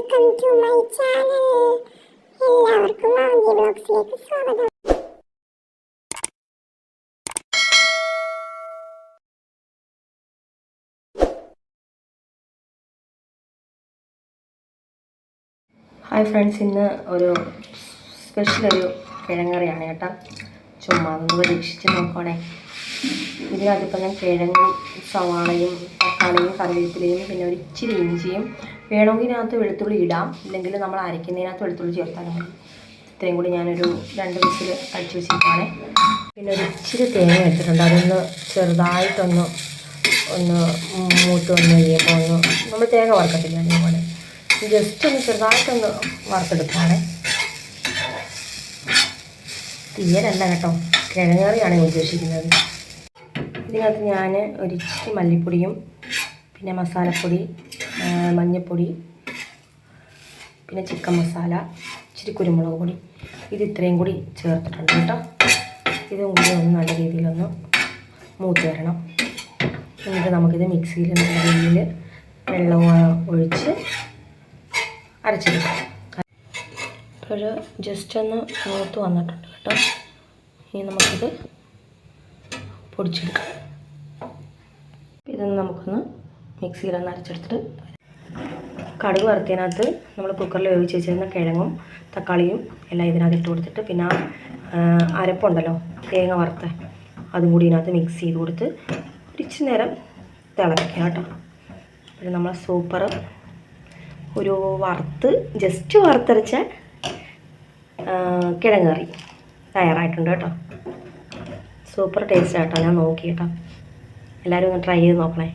Welcome to my channel. എല്ലാവർക്കും മാമി ബ്ലോഗ്സിലേക്ക് സ്വാഗതം. ഹായ് ഫ്രണ്ട്സ് ഇന്ന് ഒരു സ്പെഷ്യൽ ഒരു കിഴങ്ങറിയാണ് കേട്ടോ. ചുമ്മാ ഒന്ന് പരീക്ഷിച്ച് നോക്കണേ. ഇതിനകത്തിപ്പോൾ ഞാൻ കിഴങ്ങും സവാളയും തക്കാളിയും കറിവേപ്പിലയും പിന്നെ ഒരു ഇച്ചിരി ഇഞ്ചിയും വേണമെങ്കിൽ ഇതിനകത്ത് വെളുത്തുള്ളി ഇടാം. ഇല്ലെങ്കിൽ നമ്മൾ അരയ്ക്കുന്നതിനകത്ത് വെളുത്തുള്ളി ചേർത്താലും മതി. ഇത്രയും കൂടി ഞാനൊരു രണ്ട് വിസിൽ അടിച്ചു വെച്ചിട്ടാണ് പിന്നെ ഒരു ഇച്ചിരി തേങ്ങ എടുത്തിട്ടുണ്ട്. അതൊന്ന് ചെറുതായിട്ടൊന്ന് ഒന്ന് മൂത്ത് വന്ന് കഴിയുമ്പോൾ ഒന്ന് നമ്മൾ തേങ്ങ വറുക്കത്തില്ല അതേപോലെ. ജസ്റ്റ് ഒന്ന് ചെറുതായിട്ടൊന്ന് വറുത്തെടുക്കുകയാണ് തീയലല്ല കേട്ടോ. കിഴങ്ങറിയാണ് ഉദ്ദേശിക്കുന്നത്. ഇതിനകത്ത് ഞാൻ ഒരു ഇച്ചിരി മല്ലിപ്പൊടിയും പിന്നെ മസാലപ്പൊടി മഞ്ഞൾപ്പൊടി പിന്നെ ചിക്കൻ മസാല ഇച്ചിരി കുരുമുളക് പൊടി. ഇത് ഇത്രയും കൂടി ചേർത്തിട്ടുണ്ട് കേട്ടോ. ഇതും കൂടി ഒന്ന് നല്ല രീതിയിലൊന്ന് മൂത്ത് വരണം. എന്നിട്ട് നമുക്കിത് മിക്സിയിൽ നല്ല രീതിയിൽ വെള്ളം ഒഴിച്ച് അരച്ചെടുക്കാം. ഇപ്പോൾ ജസ്റ്റ് ഒന്ന് മൂത്ത് വന്നിട്ടുണ്ട് കേട്ടോ. ഇനി നമുക്കിത് പൊടിച്ചെടുക്കാം. നമുക്കൊന്ന് മിക്സിയിലൊന്ന് അരച്ചെടുത്തിട്ട് കടുക് വറുത്തതിനകത്ത് നമ്മൾ കുക്കറിൽ വേവിച്ച് വെച്ചിരുന്ന കിഴങ്ങും തക്കാളിയും എല്ലാം ഇതിനകത്ത് ഇട്ട് കൊടുത്തിട്ട് പിന്നെ അരപ്പുണ്ടല്ലോ തേങ്ങ വറുത്ത അതും കൂടി ഇതിനകത്ത് മിക്സ് ചെയ്ത് കൊടുത്ത് ഒരിച്ചിരി നേരം തിളപ്പിക്കുക കേട്ടോ. പിന്നെ നമ്മൾ സൂപ്പർ ഒരു വറുത്ത് ജസ്റ്റ് വറുത്തരച്ച കിഴങ്ങ് കറി തയ്യാറായിട്ടുണ്ട് കേട്ടോ. സൂപ്പർ ടേസ്റ്റ് കേട്ടോ ഞാൻ നോക്കി കേട്ടോ എല്ലാവരും ഒന്ന് ട്രൈ ചെയ്ത് നോക്കണേ.